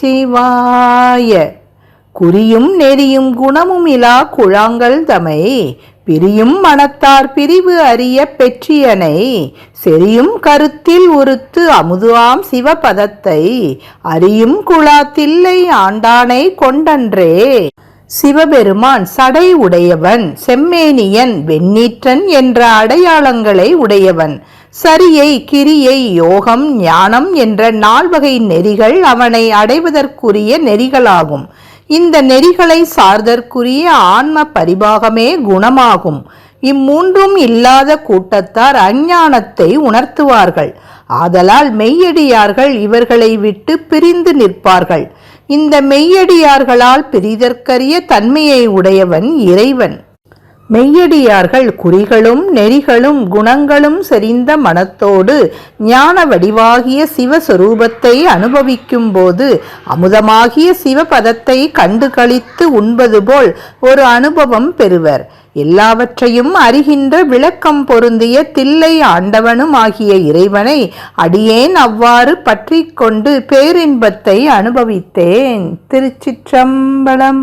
சிவாய குறியும் நெறியும் குணமும் இலா குழாங்கள் தமை. பிரியும் மனத்தார் பிரிவு அறிய பெற்றியனை. செரியும் கருத்தில் உறுத்து அமுதுவாம் சிவபதத்தை. அறியும் குழாத்தில்லை ஆண்டானை கொண்டன்றே. சிவபெருமான் சடை உடையவன் செம்மேனியன் வெண்ணீற்றன் என்ற அடையாளங்களை உடையவன். சரியை கிரியை யோகம் ஞானம் என்ற நால்வகை நெறிகள் அவனை அடைவதற்குரிய நெறிகளாகும். இந்த நெறிகளை சார்தற்குரிய ஆன்ம பரிபாகமே குணமாகும். இம்மூன்றும் இல்லாத கூட்டத்தார் அஞ்ஞானத்தை உணர்த்துவார்கள். ஆதலால் மெய்யடியார்கள் இவர்களை விட்டு பிரிந்து நிற்பார்கள். இந்த மெய்யடியார்களால் பிரிதற்கரிய தன்மையை உடையவன் இறைவன். மெய்யடியார்கள் குறிகளும் நெறிகளும் குணங்களும் செறிந்த மனத்தோடு ஞான வடிவாகிய சிவஸ்வரூபத்தை அனுபவிக்கும் போது அமுதமாகிய சிவபதத்தை கண்டு கழித்து உண்பது போல் ஒரு அனுபவம் பெறுவர். எல்லாவற்றையும் அறிகின்ற விளக்கம் பொருந்திய தில்லை ஆண்டவனும் ஆகிய இறைவனை அடியேன் அவ்வாறு பற்றி கொண்டு பேரின்பத்தை அனுபவித்தேன். திருச்சிற்றம்பலம்.